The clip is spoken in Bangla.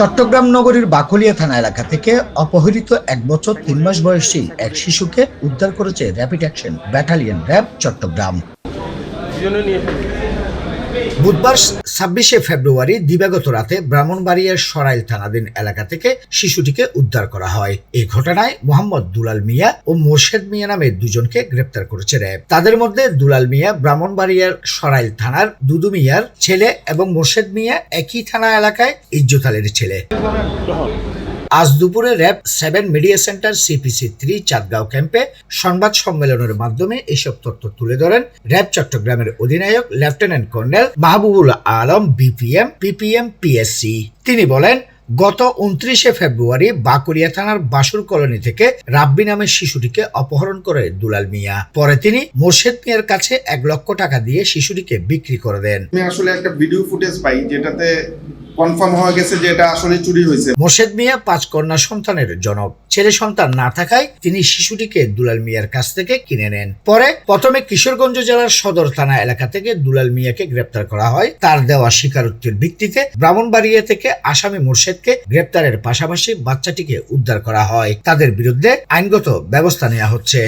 চট্টগ্রাম নগরীর বাকলিয়া থানা এলাকা থেকে অপহৃত এক বছর তিন মাস বয়সী এক শিশুকে উদ্ধার করেছে rapid action battalion RAB Chattogram. বুধবার ছাব্বিশে ফেব্রুয়ারি দিবাগত রাতে ব্রাহ্মণবাড়িয়ার সরাইল থানাধীন এলাকা থেকে শিশুটিকে উদ্ধার করা হয়। এই ঘটনায় মোহাম্মদ দুলাল মিয়া ও মোর্শেদ মিয়া নামে দুজনকে গ্রেপ্তার করেছে র্যাব। তাদের মধ্যে দুলাল মিয়া ব্রাহ্মণবাড়িয়ার সরাইল থানার, দুদু মিয়ার ছেলে এবং মোর্শেদ মিয়া একই থানা এলাকায় ইজ্জত আলীর ছেলে। আজ দুপুরে RAB seven media centre CPC three Chandgaon ক্যাম্পে সংবাদ সম্মেলনের মাধ্যমে এসব তথ্য তুলে ধরেন র্যাব চট্টগ্রামের অধিনায়ক lieutenant colonel Mahbubul Alam, BPM, PPM, PSC. তিনি বলেন, গত উনত্রিশে ফেব্রুয়ারি বাকুড়িয়া থানার বাসুর কলোনি থেকে রাব্বি নামের শিশুটিকে অপহরণ করে দুলাল মিয়া। পরে তিনি মোর্শেদ মিয়ার কাছে এক লক্ষ টাকা দিয়ে শিশুটিকে বিক্রি করে দেন। আমি আসলে একটা ভিডিও ফুটেজ পাই যেটাতে কনফার্ম হয়ে গেছে যে এটা আসলে চুরি হয়েছে। মোর্শেদ মিয়া পাঁচ কন্যা সন্তানের জনক। ছেলে সন্তান না থাকায় তিনি শিশুটিকে দুলাল মিয়ার কাছ থেকে কিনে নেন। পরে প্রথমে কিশোরগঞ্জ জেলার সদর থানা এলাকা থেকে দুলাল মিয়াকে গ্রেপ্তার করা হয়। তার দেওয়া স্বীকারোক্তির ভিত্তিতে ব্রাহ্মণবাড়িয়া থেকে আসামি মোর্শেদকে গ্রেপ্তারের পাশাপাশি বাচ্চাটিকে উদ্ধার করা হয়। তাদের বিরুদ্ধে আইনগত ব্যবস্থা নেওয়া হচ্ছে।